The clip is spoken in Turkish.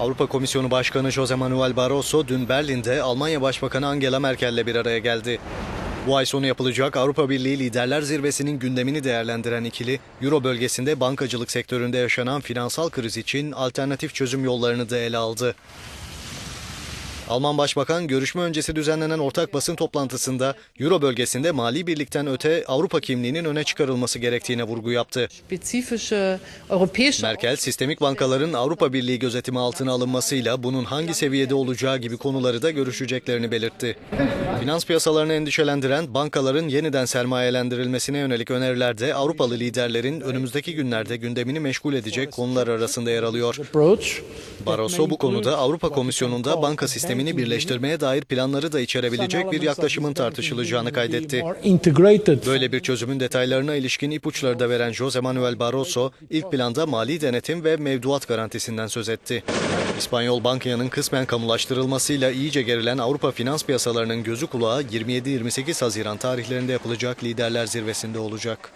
Avrupa Komisyonu Başkanı Jose Manuel Barroso dün Berlin'de Almanya Başbakanı Angela Merkel'le bir araya geldi. Bu ay sonu yapılacak Avrupa Birliği Liderler Zirvesi'nin gündemini değerlendiren ikili, Euro bölgesinde bankacılık sektöründe yaşanan finansal kriz için alternatif çözüm yollarını da ele aldı. Alman Başbakan görüşme öncesi düzenlenen ortak basın toplantısında Euro bölgesinde mali birlikten öte Avrupa kimliğinin öne çıkarılması gerektiğine vurgu yaptı. Merkel, sistemik bankaların Avrupa Birliği gözetimi altına alınmasıyla bunun hangi seviyede olacağı gibi konuları da görüşeceklerini belirtti. Finans piyasalarını endişelendiren bankaların yeniden sermayelendirilmesine yönelik öneriler de Avrupalı liderlerin önümüzdeki günlerde gündemini meşgul edecek konular arasında yer alıyor. Barroso bu konuda Avrupa Komisyonu'nda banka sistemini birleştirmeye dair planları da içerebilecek bir yaklaşımın tartışılacağını kaydetti. Böyle bir çözümün detaylarına ilişkin ipuçları da veren Jose Manuel Barroso, ilk planda mali denetim ve mevduat garantisinden söz etti. İspanyol Bankaya'nın kısmen kamulaştırılmasıyla iyice gerilen Avrupa finans piyasalarının gözü kulağı 27-28 Haziran tarihlerinde yapılacak liderler zirvesinde olacak.